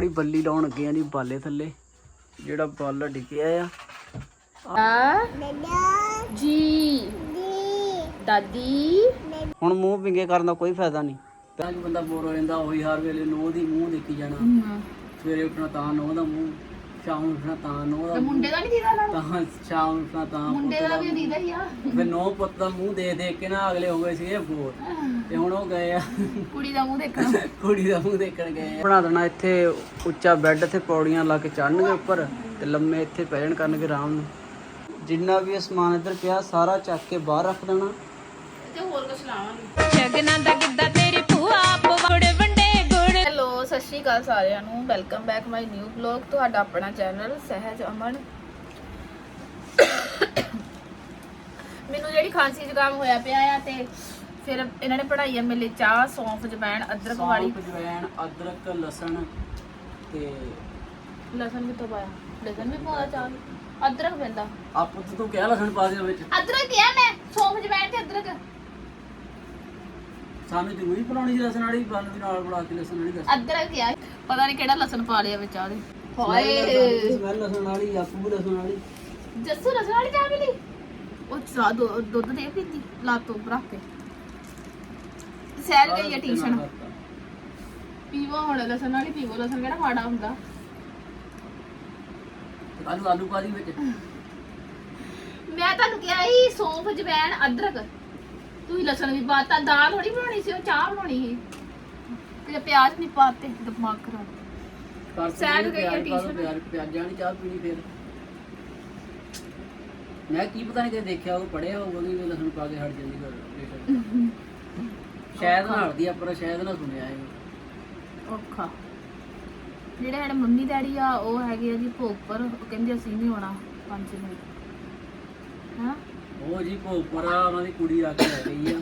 ਬੜੀ ਬੱਲੀ ਲਾਉਣ ਲੱਗੇ ਆ ਜੀ ਬਾਲੇ ਥੱਲੇ ਜਿਹੜਾ ਬਾਲਾ ਡਿੱਗਿਆ ਆ। ਜੀ। ਦਾਦੀ। ਹੁਣ ਮੂੰਹ ਵਿੰਗੇ ਕਰਨ ਦਾ ਕੋਈ ਫਾਇਦਾ ਨਹੀਂ। ਤਾਂ ਬੰਦਾ ਬੋਰ ਹੋ ਜਾਂਦਾ ਉਹੀ ਹਰ ਵੇਲੇ ਨੋਹ ਦੀ ਮੂੰਹ ਦੇਖੀ ਜਾਣਾ। ਸਵੇਰੇ ਉੱਠਣਾ ਤਾਂ ਨੋਹ ਦਾ ਮੂੰਹ। ਸ਼ਾਮ ਨੂੰ ਉੱਠਣਾ ਤਾਂ ਨੋਹ ਦਾ ਮੂੰਹ, ਮੁੰਡੇ ਦਾ ਨਹੀਂ ਦੀਦਾ ਨਾਲ ਤਾਂ ਸ਼ਾਮ ਨੂੰ ਉੱਠਣਾ ਤਾਂ ਪੁੱਤ ਦਾ ਮੂੰਹ। ਦੀਦਾ ਹੀ ਆ। ਫਿਰ ਨੋਹ ਪੁੱਤ ਦਾ ਮੂੰਹ ਦੇਖ ਦੇਖ ਕੇ ਨਾ ਅਗਲੇ ਹੋ ਗਏ ਸੀਗੇ ਬੋਰ ਤੇ ਹੁਣ ਉਹ ਗਏ ਆ। ਕੁੜੀ ਦਾ ਮੂੰਹ ਦੇਖਣਾ। ਕੁੜੀ ਦਾ ਮੂੰਹ ਦੇਖਣ ਗਏ ਆ। ਬਣਾ ਦੇਣਾ ਇੱਥੇ ਉੱਚਾ ਬੈੱਡ ਤੇ ਪੌੜੀਆਂ ਲਾ ਕੇ ਚੜਨਗੇ ਉੱਪਰ ਤੇ ਲੰਮੇ ਇੱਥੇ ਪੈ ਜਾਣ ਕਰਨਗੇ ਆਰਾਮ ਨੂੰ। ਜਿੰਨਾ ਵੀ ਇਹ ਸਮਾਨ ਇੱਧਰ ਪਿਆ ਸਾਰਾ ਚੱਕ ਕੇ ਬਾਹਰ ਰੱਖ ਦੇਣਾ। ਤੇ ਹੋਰ ਕੁਝ ਲਾਵਾਂਗੇ। ਜਗਨਾ ਦਾ ਗਿੱਧਾ ਸ਼੍ਰੀ ਅਕਾਲ ਸਾਰਿਆਂ ਨੂੰ welcome back my new blog ਤੁਹਾਡਾ ਆਪਣਾ ਚੈਨਲ ਸਹਿਜ ਅਮਨ। ਮੈਨੂੰ ਜਿਹੜੀ ਖਾਂਸੀ ਜ਼ੁਕਾਮ ਹੋਇਆ ਪਿਆ ਆ ਤੇ ਫਿਰ ਇਹਨਾਂ ਨੇ ਪੜਾਈ ਆ ਮੇਰੇ ਲਈ ਚਾਹ ਸੌਂਫ ਜਵੈਣ ਅਦਰਕ ਵਾਲੀ। ਸੌਂਫ ਜਵੈਣ ਅਦਰਕ ਲਸਣ ਤੇ ਲਸਣ ਵੀ ਤੋਂ ਪਾਇਆ? ਲਸਣ ਵੀ ਪਾਉਣਾ ਚਾਹ ਵਿੱਚ। ਅਦਰਕ ਪੈਂਦਾ। ਆਪ ਤੂੰ ਕਿਹਾ ਲਸਣ ਪਾ ਦੇ ਵਿੱਚ ਅਦਰਕ ਕਿਹਾ ਮੈਂ ਸੌਂਫ ਜਵੈਣ ਤੇ ਅਦਰਕ। ਸਾਨੂੰ ਜ਼ਰੂਰੀ ਬਣਾਉਣੀ ਸੀ ਲਸਣ ਵਾਲੀ ਬੰਨ ਵੀ ਨਾਲ ਬਣਾ ਕੇ ਲਸਣ ਵਾਲੀ ਦੱਸ। ਅਦਰਕ ਕਿਹਾ ਪਤਾ ਨਹੀਂ ਕਿਹੜਾ ਲਸਣ ਪਾ ਲਿਆ ਵਿੱਚ ਆਦੇ ਹਾਏ। ਸਮੈਲ ਲਸਣ ਵਾਲੀ ਆਪੂ ਲਸਣ ਵਾਲੀ। ਜੱਸੂ ਲਸਣ ਵਾਲੀ ਚਾਹ ਮਿਲੀ ਉਹ ਚਾਹ ਦੁ- ਦੁੱਧ ਦੇ ਪੀਤੀ ਲਾਤੋਂ ਰੱਖ ਕੇ। ਸੈਰ ਗਈ ਆ ਟਿਊਸ਼ਨ। ਪੀਵੋ ਹੁਣ ਲਸਣ ਵਾਲੀ ਪੀਵੋ ਲਸਣ ਕਿਹੜਾ ਮਾੜਾ ਹੁੰਦਾ। ਆਲੂ ਆਲੂ ਪਾ ਦੀ ਵਿੱਚ। ਮੈਂ ਤੁਹਾਨੂੰ ਕਿਹਾ ਸੀ ਸੌਂਫ ਜਵੈਣ ਅਦਰਕ। ਤੁਸੀਂ ਲਸਣ ਵੀ ਪਾਤਾ ਦਾਲ ਥੋੜੀ ਬਣਾਉਣੀ ਸੀ ਉਹ ਚਾਹ ਬਣਾਉਣੀ ਸੀ। ਤੇ ਪਿਆਜ਼ ਨਹੀਂ ਪਾਤੇ ਦਿਮਾਗ ਖਰਾਬ। ਕਰ ਗਈ ਆ ਟਿਊਸ਼ਨ। ਪਿਆਰ ਪਿਆਜ਼ਾਂ ਵਾਲੀ ਚਾਹ ਪੀਣੀ ਫਿਰ। ਮੈਂ ਕੀ ਪਤਾ ਨਹੀਂ ਕਿ ਦੇਖਿਆ ਉਹ ਪੜਿਆ ਹੋਊਗਾ ਕਿ ਲਸਣ ਪਾ ਕੇ ਹਟ ਜਾਂਦੀ ਗੱਲ ਸ਼ਾਇਦ ਹਟਦੀ ਆ ਪਰ ਸ਼ਾਇਦ ਨਾ ਸੁਣਿਆ ਇਹ। ਔਖਾ। ਜਿਹੜੇ ਸਾਡੇ ਮੰਮੀ ਡੈਡੀ ਆ ਉਹ ਹੈਗੇ ਆ ਜੀ ਭੋਗ ਪਰ ਉਹ ਕਹਿੰਦੇ ਅਸੀਂ ਨਹੀਂ ਆਉਣਾ ਪੰਜ ਮਿੰਟ ਹਾਂ? ਉਹ ਜੀ ਭੋਪਰਾ ਉਹਨਾਂ ਦੀ ਕੁੜੀ ਆ ਕੇ ਲੈ ਗਈ ਆ।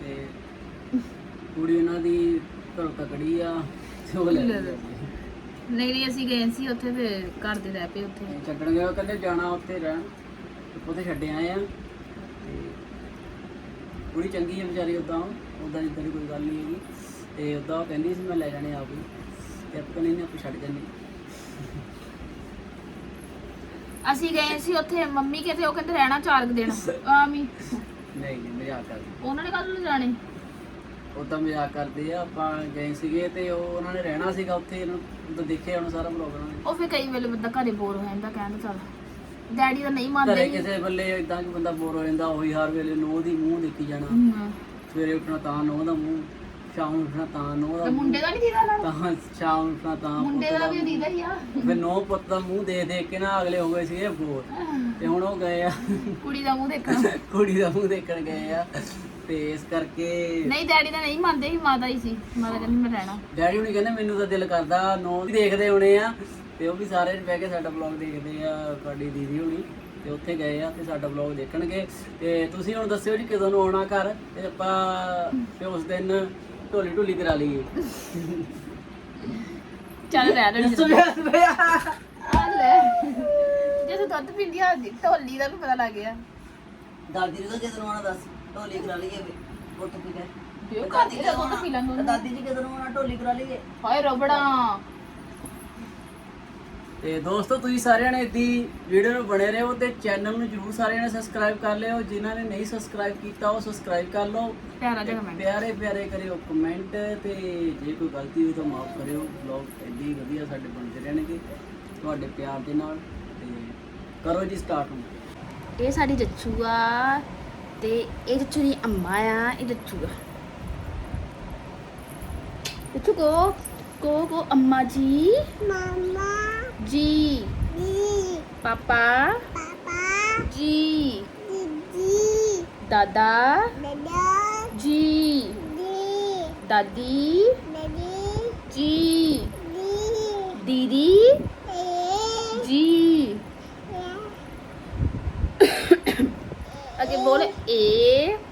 ਤੇ ਕੁੜੀ ਉਹਨਾਂ ਦੀ ਘਰੋਂ ਤਕੜੀ ਆ ਤੇ ਉਹ ਲੈ ਗਈ। ਨਹੀਂ ਨਹੀਂ ਅਸੀਂ ਗਏ ਸੀ ਉੱਥੇ ਤੇ ਘਰ ਦੇ ਰਹਿ ਪਏ ਉੱਥੇ। ਛੱਡਣ ਗਿਆ ਕਹਿੰਦੇ ਜਾਣਾ ਉੱਥੇ ਰਹਿਣ। ਉੱਥੇ ਛੱਡ ਆਏ ਆ। ਤੇ ਕੁੜੀ ਚੰਗੀ ਹੈ ਵਿਚਾਰੀ ਉਦਾਂ ਉਦਾਂ ਇਦਾਂ ਦੀ ਕੋਈ ਗੱਲ ਨਹੀਂ ਹੈਗੀ। ਤੇ ਉਦਾਂ ਉਹ ਕਹਿੰਦੀ ਸੀ ਮੈਂ ਲੈ ਜਾਣੇ ਆਪ। ਹੀ ਤੇ ਆਪਾਂ ਨਹੀਂ ਆਪਾਂ ਛੱਡ ਜਾਂਦੇ। ਅਸੀਂ ਗਏ ਸੀ ਉੱਥੇ ਮੰਮੀ ਕਿਤੇ ਉਹ ਕਹਿੰਦੇ ਰਹਿਣਾ ਚਾਰ ਕੁ ਦਿਨ। ਆਮੀ ਨਹੀਂ ਨਹੀਂ ਮਜ਼ਾਕ ਕਰਦੇ। ਉਹਨਾਂ ਨੇ ਕਦੋਂ ਜਾਣੇ ਉਦਾਂ ਮਜ਼ਾਕ ਕਰਦੇ ਆ ਆਪਾਂ ਗਏ ਸੀਗੇ ਤੇ ਉਹ ਉਹਨਾਂ ਨੇ ਰਹਿਣਾ ਸੀਗਾ ਉੱਥੇ ਇਹਨਾਂ ਦੇਖਿਆ ਹੁਣ ਸਾਰਾ ਪ੍ਰੋਗਰਾਮ ਉਹ ਫਿਰ ਕਈ ਵੇਲੇ ਬੰਦਾ ਘਰੇ ਬੋਰ ਹੋ ਜਾਂਦਾ ਕਹਿੰਦਾ ਚੱਲ। ਡੈਡੀ ਤਾਂ ਨਹੀਂ ਘਰੇ ਮੰਨਦੇ ਕਿਸੇ ਬੱਲੇ ਇਦਾਂ ਕਿ ਬੰਦਾ ਬੋਰ ਹੋ ਜਾਂਦਾ ਉਹੀ ਹਰ ਵੇਲੇ ਨੋਹ ਦੀ ਮੂੰਹ ਦੇਖੀ ਜਾਣਾ। ਹਮ। ਸਵੇਰੇ ਉੱਠਣਾ ਤਾਂ ਨੋਹ ਦਾ ਮੂੰਹ। ਸ਼ਾਮ ਨੂੰ ਉੱਠਣਾ ਤਾਂ ਨੋਹ ਦਾ ਤੇ ਮੁੰਡੇ ਦਾ ਨਹੀਂ ਦੀਦਾ ਨਾਲ? ਤਾਂ ਸ਼ਾਮ ਨੂੰ ਉੱਠਣਾ ਤਾਂ ਮੁੰਡੇ ਪੁੱਤ ਦਾ ਵੀ। ਦੀਦਾ ਹੀ ਆ। ਫਿਰ ਨੌ ਪੁੱਤ ਦਾ ਮੂੰਹ ਦੇਖ ਦੇਖ ਕੇ ਨਾ ਅਗਲੇ ਹੋ ਗਏ ਸੀਗੇ ਬੋਰ ਤੇ ਹੁਣ ਉਹ ਗਏ ਆ। ਕੁੜੀ ਦਾ ਮੂੰਹ ਦੇਖਣਾ। ਕੁੜੀ ਦਾ ਮੂੰਹ ਦੇਖਣ ਗਏ ਆ। ਤੇ ਇਸ ਕਰਕੇ ਨਹੀਂ ਡੈਡੀ ਤਾਂ ਨਹੀਂ ਮੰਨਦੇ ਸੀ ਮਾਤਾ ਹੀ ਸੀ। ਮਾਤਾ ਕਹਿੰਦੀ ਮੈਂ ਰਹਿਣਾ। ਡੈਡੀ ਹੁਣੀ ਕਹਿੰਦੇ ਮੈਨੂੰ ਤਾਂ ਦਿਲ ਕਰਦਾ ਨੌ ਵੀ ਦੇਖਦੇ ਹੋਣੇ ਆ। ਤੇ ਉਹ ਵੀ ਸਾਰੇ ਬਹਿ ਕੇ ਸਾਡਾ ਵਲੌਗ ਦੇਖਦੇ ਆ ਤੁਹਾਡੀ ਦੀਦੀ ਹੁਣੀ। ਤੇ ਉੱਥੇ ਗਏ ਆ ਤੇ ਸਾਡਾ ਵਲੌਗ ਦੇਖਣਗੇ। ਤੇ ਤੁਸੀਂ ਹੁਣ ਦੱਸਿਓ ਜੀ ਕਦੋਂ ਨੂੰ ਆਉਣਾ ਘਰ? ਤੇ ਆਪਾਂ ਤੇ ਉਸ ਦਿਨ ਢੋਲੀ ਢੋਲੀ ਕਰਾ ਲਈਏ। ਚੱਲ ਰਹਿ ਦੇ ਲੈ ਜੇ ਤੂੰ ਦੁੱਧ ਪੀਂਦੀ ਆ ਢੋਲੀ ਦਾ ਵੀ ਪਤਾ ਲੱਗ ਗਿਆ। ਦਾਦੀ ਨੂੰ ਕਦੋਂ ਆਉਣਾ ਦੱਸ ਢੋਲੀ ਕਰਾ ਲਈਏ ਵੀ ਉੱਠ ਕੇ। ਦਾ ਦਾਦੀ ਜੀ ਕਦੋਂ ਆਉਣਾ? ਢੋਲੀ ਕਰਾ ਲਈਏ। ਹਾਏ ਰਬੜਾ। ਤੇ ਦੋਸਤੋ ਤੁਸੀਂ ਸਾਰਿਆਂ ਨੇ ਇਦੀ ਵੀਡੀਓ ਨੂੰ ਬਣੇ ਰਹੋ ਤੇ ਚੈਨਲ ਨੂੰ ਜਰੂਰ ਸਾਰਿਆਂ ਨੇ ਸਬਸਕ੍ਰਾਈਬ ਕਰ ਲਿਓ। ਜਿਨ੍ਹਾਂ ਨੇ ਨਹੀਂ ਸਬਸਕ੍ਰਾਈਬ ਕੀਤਾ ਉਹ ਸਬਸਕ੍ਰਾਈਬ ਕਰ ਲਓ ਪਿਆਰਾ ਜਿਹਾ ਕਮੈਂਟ ਪਿਆਰੇ ਪਿਆਰੇ ਕਰਿਓ ਕਮੈਂਟ ਤੇ ਜੇ ਕੋਈ ਗਲਤੀ ਹੋਈ ਤਾਂ ਮਾਫ ਕਰਿਓ। ਵਲੌਗ ਐਡੀ ਵਧੀਆ ਸਾਡੇ ਬਣਦੇ ਰਹਿਣਗੇ ਤੁਹਾਡੇ ਪਿਆਰ ਦੇ ਨਾਲ ਤੇ ਕਰੋ ਜੀ ਸਟਾਰਟ ਹੁਣ। ਇਹ ਸਾਡੀ ਜੱਚੂ ਆ ਤੇ ਇਹ ਜੱਚੂ ਦੀ ਅੰਮਾ ਆ ਇਹ ਜੱਚੂ ਆ। ਜੱਚੂ ਕੋ ਕੋ ਕੋ ਅੰਮਾ ਜੀ। ਮਾਮਾ। ਜੀ ਪਾਪਾ ਪਾਪਾ ਜੀ ਜੀ ਦਾਦਾ ਜੀ ਦਾਦੀ ਜੀ ਦੀਦੀ ਜੀ ਅੱਗੇ ਬੋਲ A B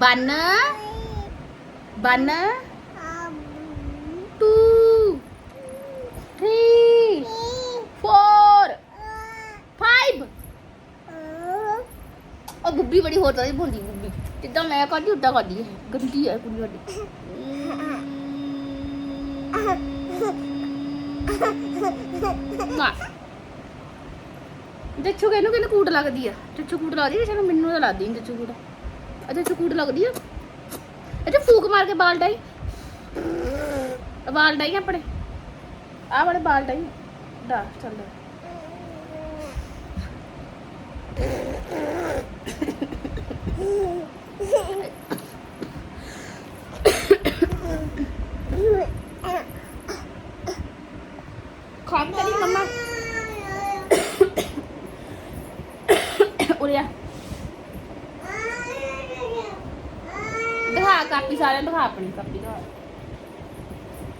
one one two, three, four, five. ਉਹ ਗੁੱਬੀ ਬੜੀ ਹੋਰ ਤਰ੍ਹਾਂ ਦੀ ਬੋਲਦੀ ਗੁੱਬੀ। ਜਿੱਦਾਂ ਮੈਂ ਕਰਦੀ, ਉਦਾਂ ਕਰਦੀ ਹੈ। ਗੰਦੀ ਹੈ ਕੁੜੀ ਸਾਡੀ। ਨਾ ਦੇਖੋ ਕਿਹਨੂੰ ਕਿਹਨੂੰ ਕੂਟ ਲੱਗਦੀ ਆ? ਜੱਚੂ ਕੂਟ ਲੱਗਦੀ ਹੈ ਚਲੋ ਮੈਨੂੰ ਤਾਂ ਲੱਗਦੀ ਨਹੀਂ ਜੱਚੂ ਕੂਟ। ਆ ਜੱਚੂ ਲੱਗਦੀ ਆ। ਅੱਛਾ ਫੂਕ ਮਾਰ ਕੇ ਬਾਲ ਡਾਈ। ਬਾਲ ਡਾਈ ਆਪਣੇ। ਆ ਵਾਲੇ ਬਾਲ ਡਾਈ। ਦਾ ਚੱਲ ਖਾਣ ਤੇਰੀ ਮੰਮਾ। ਉਰੇ ਆ। ਦਿਖਾ ਕਾਪੀ ਸਾਰਿਆਂ ਨੂੰ ਦਿਖਾ ਆਪਣੀ ਕਾਪੀ ਦਿਖਾ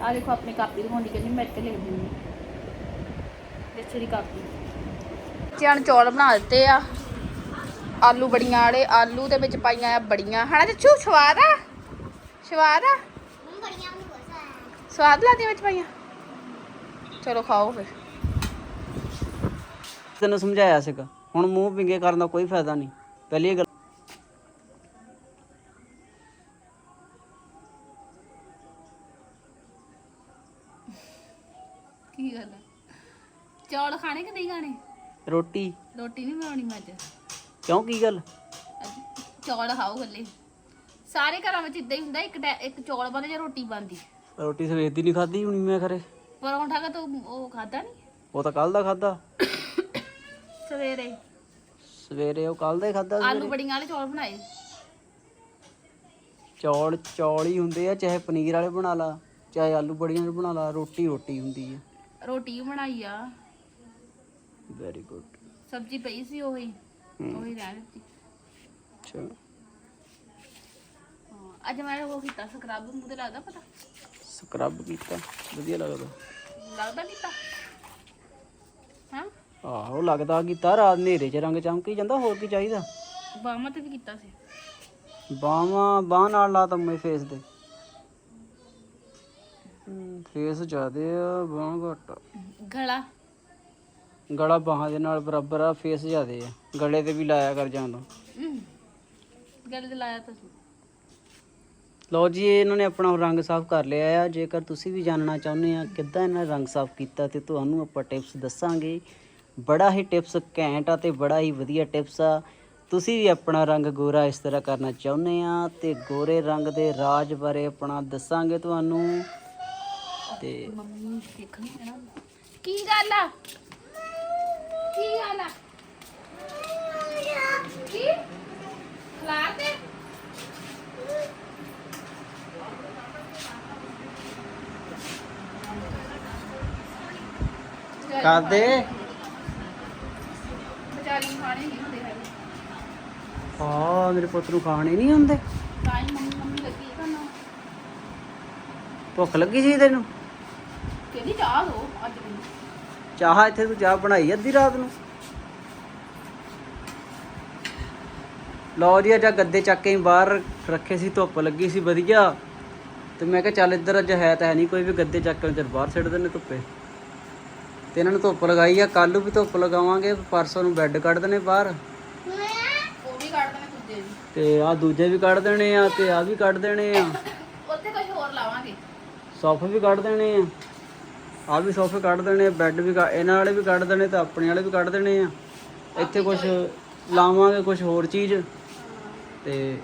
ਆ ਦੇਖੋ, ਆਪਣੀ ਕਾਪੀ ਦਿਖਾਉਂਦੀ ਕਹਿੰਦੀ, ਮੈਂ ਇੱਥੇ ਲਿਖ ਦਿੰਦੀ। ਦੇਖੋ ਦੀ ਕਾਪੀ। ਬੱਚਿਆਂ ਨੂੰ ਚੌਲ ਬਣਾ ਦਿੱਤੇ ਆ। ਆਲੂ ਬੜੀਆਂ ਵਾਲੇ, ਆਲੂ ਦੇ ਵਿੱਚ ਪਾਈਆਂ ਆ ਬੜੀਆਂ। ਹਣਾ ਜੱਚੂ ਸਵਾਦ ਆ? ਸਵਾਦ ਆ? ਸਵਾਦ ਲੱਗਦੀਆਂ ਵਿੱਚ ਪਾਈਆਂ? ਚਲੋ ਖਾਓ ਫਿਰ। ਤੈਨੂੰ ਸਮਝਾਇਆ ਸੀਗਾ। ਹੁਣ ਮੂੰਹ ਵਿੰਗੇ ਕਰਨ ਦਾ ਕੋਈ ਫਾਇਦਾ ਨਹੀਂ। ਪਹਿਲੀ ਗੱਲ ਕੀ ਗੱਲ ਆ? ਚੌਲ ਖਾਣੇ ਕਿ ਨਹੀਂ ਖਾਣੇ? ਰੋਟੀ। ਰੋਟੀ ਨਹੀਂ ਬਣਾਉਣੀ ਮੈਂ ਅੱਜ। ਕਿਉਂ ਕੀ ਗੱਲ? ਅੱਜ ਚੌਲ ਖਾਓ ਗੱਲੇ ਸਾਰੇ ਘਰਾਂ ਵਿੱਚ ਇਦਾਂ ਹੀ ਹੁੰਦਾ ਇੱਕ ਟੈ- ਇੱਕ ਚੌਲ ਬਣਦੇ ਜਾਂ ਰੋਟੀ ਬਣਦੀ। ਰੋਟੀ ਸਵੇਰ ਦੀ ਨਹੀਂ ਖਾਧੀ ਹੁਣੀ ਮੈਂ ਖਰੇ। ਪਰੌਂਠਾ ਕਾ ਤੂੰ ਉਹ ਖਾਦਾ ਨਹੀਂ? ਉਹ ਤਾਂ ਕੱਲ ਦਾ ਖਾਦਾ ਸਵੇਰੇ। ਸਵੇਰੇ ਉਹ ਕੱਲ ਦਾ ਹੀ ਖਾਦਾ ਆਲੂ ਬੜੀਆਂ ਵਾਲੇ ਚੌਲ ਬਣਾਏ। ਚੌਲ ਚੌਲ ਹੀ ਹੁੰਦੇ ਆ ਚਾਹੇ ਪਨੀਰ ਵਾਲੇ ਬਣਾ ਲਾ ਚਾਹੇ ਆਲੂ ਬੜੀਆਂ ਵਾਲੇ ਬਣਾ ਲਾ ਰੋਟੀ ਰੋਟੀ ਹੁੰਦੀ ਹੈ ਰੋਟੀ ਵੀ ਬਣਾਈ ਆ। ਵੈਰੀ ਗੁੱਡ ਸਬਜ਼ੀ ਪਈ ਸੀ ਉਹੀ। ਉਹੀ ਰਹਿ ਦਿੱਤੀ। ਅੱਛਾ। ਹਾਂ, ਅੱਜ ਮੈਂ ਉਹ ਕੀਤਾ ਸਕਰਬ ਮੂੰਹ ਤੇ ਲੱਗਦਾ ਪਤਾ? ਸਕਰਬ ਕੀਤਾ ਵਧੀਆ ਲੱਗਦਾ। ਲੱਗਦਾ ਕੀਤਾ? ਹਾਂ? ਆਹੋ ਲੱਗਦਾ ਕੀਤਾ ਰਾਤ ਹਨੇਰੇ 'ਚ ਰੰਗ ਚਮਕੀ ਜਾਂਦਾ ਹੋਰ ਕੀ ਚਾਹੀਦਾ? ਬਾਹਾਂ ਤੇ ਵੀ ਕੀਤਾ ਸੀ। ਬਾਹਾਂ ਬਾਹ ਨਾਲ ਲਾ ਤਾਂ ਮੇਰੇ ਫੇਸ ਦੇ ਫੇਸ ਜ਼ਿਆਦੇ ਆ ਬਾਹ ਘੱਟ ਆ। ਗਲਾ। ਗਲਾ ਬਾਹਾਂ ਦੇ ਨਾਲ ਬਰਾਬਰ ਆ ਫੇਸ ਜ਼ਿਆਦੇ ਆ। ਗਲੇ ਤੇ ਵੀ ਲਾਇਆ ਕਰ ਜਾਂਦਾ ਹਮ, ਗਲੇ ਤੇ ਲਾਇਆ ਤਾਂ ਸੀ। ਲਓ ਜੀ ਇਹਨਾਂ ਨੇ ਆਪਣਾ ਰੰਗ ਸਾਫ਼ ਕਰ ਲਿਆ ਆ। ਜੇਕਰ ਤੁਸੀਂ ਵੀ ਜਾਣਨਾ ਚਾਹੁੰਦੇ ਆ ਕਿੱਦਾਂ ਇਹਨਾਂ ਨੇ ਰੰਗ ਸਾਫ਼ ਕੀਤਾ ਤੇ ਤੁਹਾਨੂੰ ਆਪਾਂ ਟਿਪਸ ਦੱਸਾਂਗੇ। ਬੜਾ ਹੀ ਟਿਪਸ ਘੈਂਟ ਆ ਤੇ ਬੜਾ ਹੀ ਵਧੀਆ ਟਿਪਸ ਆ। ਤੁਸੀਂ ਵੀ ਆਪਣਾ ਰੰਗ ਗੋਰਾ ਇਸ ਤਰ੍ਹਾਂ ਕਰਨਾ ਚਾਹੁੰਦੇ ਆ ਤੇ ਗੋਰੇ ਰੰਗ ਦੇ ਰਾਜ ਬਾਰੇ ਆਪਣਾ ਦੱਸਾਂਗੇ ਤੁਹਾਨੂੰ। ਤੇ ਮੰਮੀ ਦੇਖਣੀ ਹੈ ਨਾ। ਕੀ ਗੱਲ ਆ ਕੀ ਗੱਲ ਆ ਕੀ ਖਲਾਰ ਤੇ ਕਰਦੇ? ਵਿਚਾਰੀ ਨੂੰ ਖਾਣੇ ਨਹੀਂ ਹੁੰਦੇ ਹੈਗੇ। ਹਾਂ ਮੇਰੇ ਪੁੱਤ ਨੂੰ ਖਾਣੇ ਨਹੀਂ ਹੁੰਦੇ ਤਾਂ ਹੀ ਮੰਮੀ ਮੰਮੀ ਲੱਗੀ ਤੁਹਾਨੂੰ। ਭੁੱਖ ਲੱਗੀ ਸੀ ਤੈਨੂੰ? ਕਹਿੰਦੀ ਚਾਹ ਦੋ ਅੱਜ ਮੈਨੂੰ। ਚਾਹ ਇੱਥੇ ਤੂੰ ਚਾਹ ਬਣਾਈ ਅੱਧੀ ਰਾਤ ਨੂੰ? ਲਓ ਜੀ ਅੱਜ ਆਹ ਗੱਦੇ ਚੱਕ ਕੇ ਅਸੀਂ ਬਾਹਰ ਰੱਖੇ ਸੀ ਧੁੱਪ ਲੱਗੀ ਸੀ ਵਧੀਆ। ਤੇ ਮੈਂ ਕਿਹਾ ਚੱਲ ਇੱਧਰ ਅੱਜ ਹੈ ਤਾਂ ਹੈ ਨਹੀਂ ਕੋਈ ਵੀ ਗੱਦੇ ਚੱਕ ਕੇ ਬਾਹਰ ਛੱਡ ਦਿੰਦੇ ਧੁੱਪੇ। ਤੇ ਇਹਨਾਂ ਨੂੰ ਧੁੱਪ ਲਗਾਈ ਆ ਕੱਲ ਨੂੰ ਵੀ ਧੁੱਪ ਲਗਾਵਾਂਗੇ ਪਰਸੋਂ ਨੂੰ ਬੈੱਡ ਕੱਢ ਦੇਣੇ ਬਾਹਰ। ਉਹ ਵੀ ਕੱਢ ਦੇਣੇ ਦੂਜੇ ਵੀ। ਤੇ ਆ ਦੂਜੇ ਵੀ ਕੱਢ ਦੇਣੇ ਆ ਤੇ ਆ ਵੀ ਕੱਢ ਦੇਣੇ ਆ। ਉੱਥੇ ਕੁਝ ਹੋਰ ਲਾਵਾਂਗੇ। ਸੋਫੇ ਵੀ ਕੱਢ ਦੇਣੇ ਆ। ਆ ਵੀ ਸੋਫੇ ਕੱਢ ਦੇਣੇ ਆ ਬੈੱਡ ਵੀ ਕੱਢ- ਇਹਨਾਂ ਵਾਲੇ ਵੀ ਕੱਢ ਦੇਣੇ ਤੇ ਆਪਣੇ ਵਾਲੇ ਵੀ ਕੱਢ ਦੇਣੇ ਆ। ਇੱਥੇ ਕੁਝ ਲਾਵਾਂਗੇ ਕੁਝ ਹੋਰ ਚੀਜ਼। ਤੇ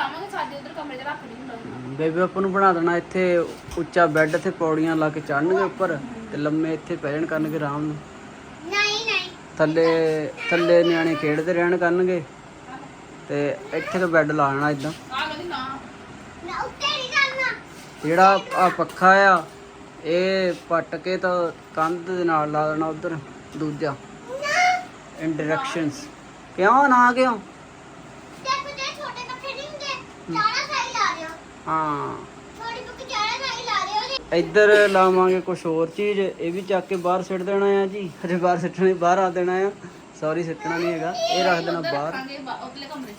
ਆਵਾਂਗੇ ਸਾਡੇ ਉਧਰ ਕਮਰੇ 'ਚ ਰੱਖ ਨਹੀਂ ਹੁੰਦਾ ਬੇਬੀ ਆਪਾਂ ਨੂੰ ਬਣਾ ਦੇਣਾ ਇੱਥੇ ਉੱਚਾ ਬੈੱਡ ਤੇ ਪੌੜੀਆਂ ਲਾ ਕੇ ਚੜਨਗੇ ਉੱਪਰ ਤੇ ਲੰਮੇ ਇੱਥੇ ਪੈ ਜਾਣ ਕਰਨਗੇ ਆਰਾਮ ਨਾਲ। ਨਹੀਂ ਨਹੀਂ। ਥੱਲੇ ਥੱਲੇ ਨਿਆਣੇ ਖੇਡਦੇ ਰਹਿਣ ਕਰਨਗੇ ਤੇ ਇੱਥੇ ਤਾਂ ਬੈੱਡ ਲਾ ਲੈਣਾ ਇਦਾਂ। ਨਾ। ਜਿਹੜਾ ਆ ਪੱਖਾ ਆ ਇਹ ਪੱਟ ਕੇ ਤਾਂ ਕੰਧ ਦੇ ਨਾਲ ਲਾ ਦੇਣਾ ਉਧਰ ਦੂਜਾ। ਇਨ ਡਾਇਰੈਕਸ਼ਨਸ ਕਿਉਂ ਨਾ ਕਿਉਂ ਦੇਖੋ ਜੇ ਛੋਟੇ ਕੱਪੜੇ ਨਹੀਂ ਸਾਈ ਲਾ ਹੋ। ਥੋੜੀ ਬੁੱਕ ਸਾਈ ਲਾ ਇੱਧਰ ਲਾਵਾਂਗੇ ਕੁਝ ਹੋਰ ਚੀਜ਼ ਇਹ ਵੀ ਚੱਕ ਕੇ ਬਾਹਰ ਸਿੱਟ ਦੇਣਾ ਆ ਜੀ। ਹਜੇ ਬਾਹਰ ਸਿੱਟਣੇ ਬਾਹਰ ਆ ਦੇਣਾ ਆ। ਸੌਰੀ ਸਿੱਟਣਾ ਨਹੀਂ ਹੈਗਾ। ਇਹ ਰੱਖ ਦੇਣਾ ਬਾਹਰ। ਕਮਰੇ 'ਚ।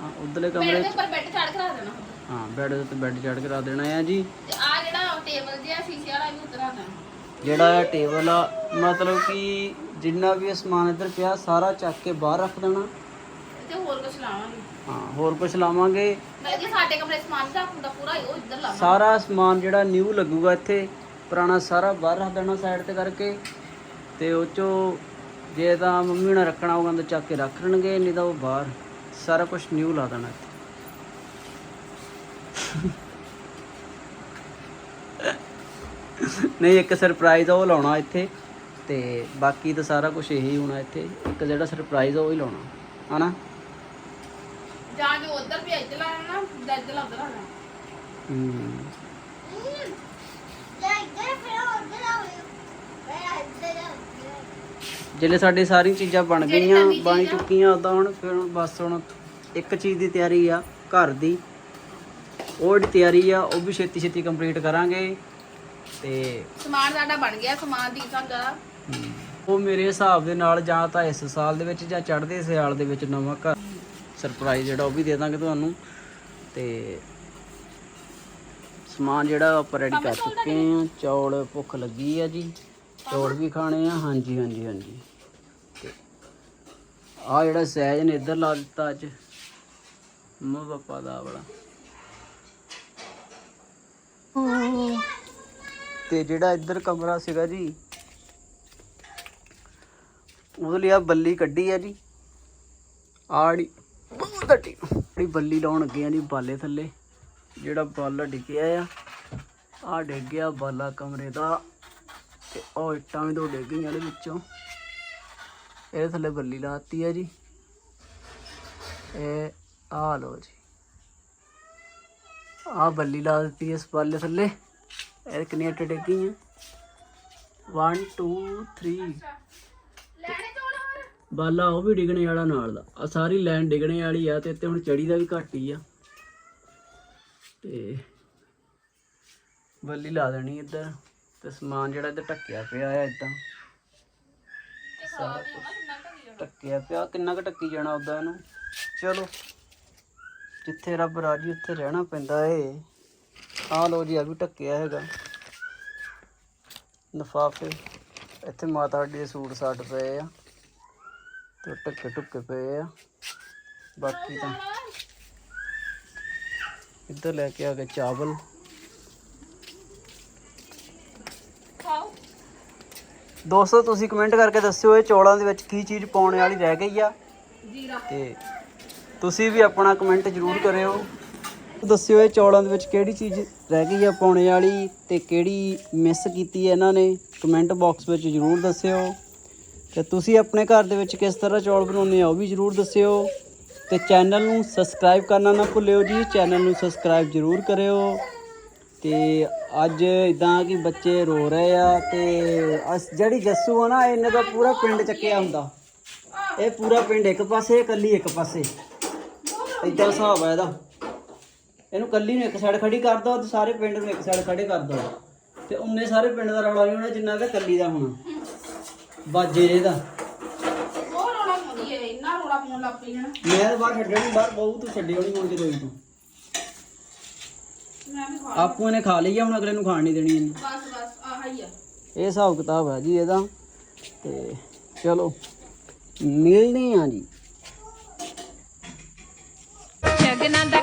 ਹਾਂ ਉਧਰਲੇ ਬੈੱਡ ਕਮਰੇ ਦੇ 'ਚ। ਉੱਪਰ ਬੈੱਡ ਚੜ ਕਰਾ ਦੇਣਾ। ਹਾਂ ਬੈੱਡ ਦੇ ਉੱਤੇ ਬੈੱਡ ਚੜ੍ਹ ਕੇ ਰੱਖ ਦੇਣਾ ਆ ਜੀ। ਤੇ ਆ ਜਿਹੜਾ ਟੇਬਲ ਜਿਹਾ ਸ਼ੀਸ਼ੇ ਵਾਲਾ ਵੀ ਉਤਰਾ ਦੇਣਾ। ਜਿਹੜਾ ਇਹ ਟੇਬਲ ਆ ਮਤਲਬ ਕਿ ਜਿੰਨਾ ਵੀ ਇਹ ਸਮਾਨ ਇੱਧਰ ਪਿਆ ਸਾਰਾ ਚੱਕ ਕੇ ਬਾਹਰ ਰੱਖ ਦੇਣਾ। ਤੇ ਹੋਰ ਕੁਝ ਲਾਵਾਂਗੇ। ਹਾਂ ਹੋਰ ਕੁਝ ਲਾਵਾਂਗੇ? ਮੈਂ ਜੇ ਸਾਡੇ ਕਮਰੇ ਸਮਾਨ ਰੱਖੂਗਾ ਪੂਰਾ ਉਹ ਇੱਧਰ ਲਾਵਾਂਗੇ। ਸਾਰਾ ਸਮਾਨ ਜਿਹੜਾ ਨਿਊ ਲੱਗੂਗਾ ਇੱਥੇ ਪੁਰਾਣਾ ਸਾਰਾ ਬਾਹਰ ਰੱਖ ਦੇਣਾ ਸਾਈਡ ਤੇ ਕਰਕੇ। ਤੇ ਉਹ ਚੋਂ ਜੇ ਤਾਂ ਮੰਮੀ ਨੇ ਰੱਖਣਾ ਹੋਗਾ ਤਾਂ ਚੱਕ ਕੇ ਰੱਖ ਲੈਣਗੇ ਨਹੀਂ ਤਾਂ ਉਹ ਬਾਹਰ ਸਾਰਾ ਕੁਝ ਨਿਊ ਲਾ ਦੇਣਾ ਇੱਥੇ। ਨਹੀਂ ਇੱਕ ਸਰਪ੍ਰਾਈਜ਼ ਉਹ ਲਾਉਣਾ ਇੱਥੇ। ਤੇ ਬਾਕੀ ਤਾਂ ਸਾਰਾ ਕੁਝ ਇਹੀ ਹੋਣਾ ਇੱਥੇ। ਇੱਕ ਜਿਹੜਾ ਸਰਪ੍ਰਾਈਜ਼ ਆ ਉਹ ਹੀ ਲਾਉਣਾ। ਹਨਾ? ਜਾਂ ਜੋ ਉਧਰ ਵੀ ਇੱਧਰ ਲਾਣਾ ਨਾ ਇੱਧਰ ਲਾ ਉਧਰ ਲਾਣਾ ਹੂੰ ਲੈ ਇੱਧਰ ਫਿਰ ਉੱਧਰ ਆਓ ਮੈਂ ਇੱਧਰ ਆ ਜਿਹੜੇ ਸਾਡੇ ਸਾਰੀ ਚੀਜ਼ਾਂ ਬਣ ਜਿਹੜੀ ਗਈਆਂ ਨਵੀਂ ਬਣ ਚੀਜ਼ ਆ। ਚੁੱਕੀਆਂ ਉਦਾਂ ਹੁਣ ਫਿਰ ਹੁਣ ਬਸ ਹੁਣ ਇੱਕ ਚੀਜ਼ ਦੀ ਤਿਆਰੀ ਆ ਘਰ ਦੀ। ਉਹ ਜਿਹੜੀ ਤਿਆਰੀ ਆ ਉਹ ਵੀ ਛੇਤੀ ਛੇਤੀ ਕੰਪਲੀਟ ਕਰਾਂਗੇ। ਤੇ ਸਮਾਨ ਸਾਡਾ ਬਣ ਗਿਆ ਸਮਾਨ ਦੀ ਸਾਡਾ ਉਹ ਮੇਰੇ ਹਿਸਾਬ ਦੇ ਨਾਲ ਜਾਂ ਤਾਂ ਇਸ ਸਾਲ ਦੇ ਵਿੱਚ ਜਾਂ ਚੜ੍ਹਦੇ ਸਿਆਲ ਦੇ ਵਿੱਚ ਨਵਾਂ ਘਰ ਸਰਪ੍ਰਾਈਜ਼ ਜਿਹੜਾ ਉਹ ਵੀ ਦੇ ਦਾਂਗੇ ਤੁਹਾਨੂੰ। ਤੇ ਸਮਾਨ ਜਿਹੜਾ ਆਪਾਂ ਰੈਡੀ ਕਰ ਚੁੱਕੇ ਆ ਚੌਲ ਭੁੱਖ ਲੱਗੀ ਆ ਜੀ। ਚੌਲ ਵੀ ਖਾਣੇ ਆ। ਹਾਂਜੀ ਹਾਂਜੀ ਹਾਂਜੀ। ਤੇ ਆ ਜਿਹੜਾ ਸਹਿਜ ਨੇ ਇੱਧਰ ਲਾ ਦਿੱਤਾ ਅੱਜ। ਮੰਮਾ ਪਾਪਾ ਦਾ ਆਹ ਵਾਲਾ। ਤੇ ਜਿਹੜਾ ਇੱਧਰ ਕਮਰਾ ਸੀਗਾ ਜੀ, ਉਹਦੇ ਲਈ ਆ ਬੱਲੀ ਕੱਢੀ ਆ ਜੀ। ਆੜੀ ਬਹੁਤ ਅੱਡੀ ਜਿਹੜੀ ਬੱਲੀ ਲਾਉਣ ਲੱਗੇ ਆ ਜੀ ਬਾਲੇ ਥੱਲੇ, ਜਿਹੜਾ ਬਾਲਾ ਡਿੱਗਿਆ ਆ ਆ ਡਿੱਗ ਗਿਆ ਬਾਲਾ ਕਮਰੇ ਦਾ ਤੇ ਉਹ ਇੱਟਾਂ ਵੀ ਦੋ ਡਿੱਗ ਗਈਆਂ ਇਹਦੇ ਵਿੱਚੋਂ। ਇਹਦੇ ਥੱਲੇ ਬੱਲੀ ਲਾਤੀ ਆ ਜੀ। ਇਹ ਆ ਲੋ ਜੀ। ਆ ਬੱਲੀ ਲਾ ਦਿੱਤੀ ਇਸ ਬਾਲੇ ਥੱਲੇ। ਇਹ ਕਿੰਨੀਆਂ ਇੱਟਾਂ ਡਿੱਗ ਗਈਆਂ 1 2 3 ਬਾਲਾ ਉਹ ਵੀ ਡਿਗਣੇ ਵਾਲਾ ਨਾਲ ਦਾ। ਆ ਸਾਰੀ ਲਾਈਨ ਡਿਗਣੇ ਵਾਲੀ ਆ ਤੇ ਇੱਥੇ ਹੁਣ ਚੜੀ ਦਾ ਵੀ ਘੱਟ ਹੀ ਆ। ਤੇ ਬੱਲੀ ਲਾ ਦੇਣੀ ਇੱਧਰ ਤੇ ਸਮਾਨ ਜਿਹੜਾ ਇੱਧਰ ਟੱਕਿਆ ਪਿਆ ਆ ਇਦਾਂ। ਟੱਕਿਆ ਪਿਆ। ਕਿੰਨਾ ਕੁ ਟੱਕੀ ਜਾਣਾ ਉਦਾਂ ਇਹਨੂੰ? ਚਲੋ, ਜਿੱਥੇ ਰੱਬ ਰਾਜੀ ਉੱਥੇ ਰਹਿਣਾ ਪੈਂਦਾ ਏ। ਆ ਲੋ ਜੀ ਆ ਵੀ ਟੱਕਿਆ ਹੈਗਾ। ਲਫਾਫੇ ਇੱਥੇ ਮਾਤਾ ਦੇ ਸੂਟ ਸਾਟ ਪਏ ਆ। ਤੇ ਟੱਕੇ ਟੁੱਕੇ ਪਏ ਆ। ਬਾਕੀ ਤਾਂ ਇੱਧਰ ਲੈ ਕੇ ਆ ਗਏ ਚਾਵਲ। ਦੋਸਤੋ ਤੁਸੀਂ ਕਮੈਂਟ ਕਰਕੇ ਦੱਸਿਓ ਇਹ ਚੌਲਾਂ ਦੇ ਵਿੱਚ ਕੀ ਚੀਜ਼ ਪਾਉਣ ਵਾਲੀ ਰਹਿ ਗਈ ਆ। ਜੀਰਾ। ਤੇ ਤੁਸੀਂ ਵੀ ਆਪਣਾ ਕਮੈਂਟ ਜ਼ਰੂਰ ਕਰਿਓ। ਦੱਸਿਓ ਇਹ ਚੌਲਾਂ ਦੇ ਵਿੱਚ ਕਿਹੜੀ ਚੀਜ਼ ਰਹਿ ਗਈ ਆ ਪਾਉਣੇ ਵਾਲੀ ਤੇ ਕਿਹੜੀ ਮਿਸ ਕੀਤੀ ਹੈ ਇਹਨਾਂ ਨੇ। ਕਮੈਂਟ ਬਾਕਸ ਵਿੱਚ ਜ਼ਰੂਰ ਦੱਸਿਓ। ਤੇ ਤੁਸੀਂ ਆਪਣੇ ਘਰ ਦੇ ਵਿੱਚ ਕਿਸ ਤਰ੍ਹਾਂ ਚੌਲ ਬਣਾਉਂਦੇ ਆ ਉਹ ਵੀ ਜ਼ਰੂਰ ਦੱਸਿਓ। ਤੇ ਚੈਨਲ ਨੂੰ ਸਬਸਕ੍ਰਾਈਬ ਕਰਨਾ ਨਾ ਭੁੱਲਿਓ ਜੀ ਚੈਨਲ ਨੂੰ ਸਬਸਕ੍ਰਾਈਬ ਜ਼ਰੂਰ ਕਰਿਓ। ਤੇ ਅੱਜ ਇਦਾਂ ਕਿ ਬੱਚੇ ਰੋ ਰਹੇ ਆ ਤੇ ਅਸ, ਜਿਹੜੀ ਜੱਸੂ ਆ ਨਾ, ਇਹਨੇ ਦਾ ਪੂਰਾ ਪਿੰਡ ਚੱਕਿਆ ਹੁੰਦਾ। ਇਹ ਪੂਰਾ ਪਿੰਡ ਇੱਕ ਪਾਸੇ, ਇਕੱਲੀ ਇੱਕ ਪਾਸੇ। ਇਦਾਂ ਹਿਸਾਬ ਆ ਇਹਦਾ। ਇਹਨੂੰ ਕੱਲੀ ਨੂੰ ਇੱਕ ਸਾਈਡ ਖੜੀ ਕਰ ਦੋ ਤੇ ਸਾਰੇ ਪਿੰਡ ਨੂੰ ਇੱਕ ਸਾਈਡ ਖੜੇ ਕਰ ਦੋ ਤੇ ਉਨੇ ਸਾਰੇ ਪਿੰਡ ਦਾ ਰੌਲਾ ਨਹੀਂ ਹੋਣਾ ਜਿੰਨਾ ਕਿ ਕੱਲੀ ਦਾ ਹੋਣਾ। ਬਾਜੇ ਇਹਦਾ। ਉਹ ਰੋਣਾ ਪਾਉਂਦੀ ਹੈ ਇੰਨਾ ਰੋਣਾ ਪਾਉਣ ਲੱਗ ਪਈ ਹੈ। ਨਾ ਮੈਂ ਤਾਂ ਬਾਹਰ ਛੱਡਣੀ ਬਾਹਰ ਬਹੁਤ ਤੂੰ ਛੱਡੀ ਹੋਣੀ ਹੁਣ ਜਦੋਂ ਤੂੰ ਮੈਂ ਵੀ ਖਾ ਆਪੂ ਇਹਨੇ ਖਾ ਲਈ ਆ ਹੁਣ ਅਗਲੇ ਨੂੰ ਖਾਣ ਨਹੀਂ ਦੇਣੀ ਇਹਨੇ। ਬਸ ਬਸ ਆਹ ਹੀ ਆ। ਇਹ ਹਿਸਾਬ ਕਿਤਾਬ ਹੈ ਜੀ ਇਹਦਾ। ਤੇ ਚਲੋ ਮਿਲਦੇ ਆ ਜੀ। ਜਗਨਾਂ ਦਾ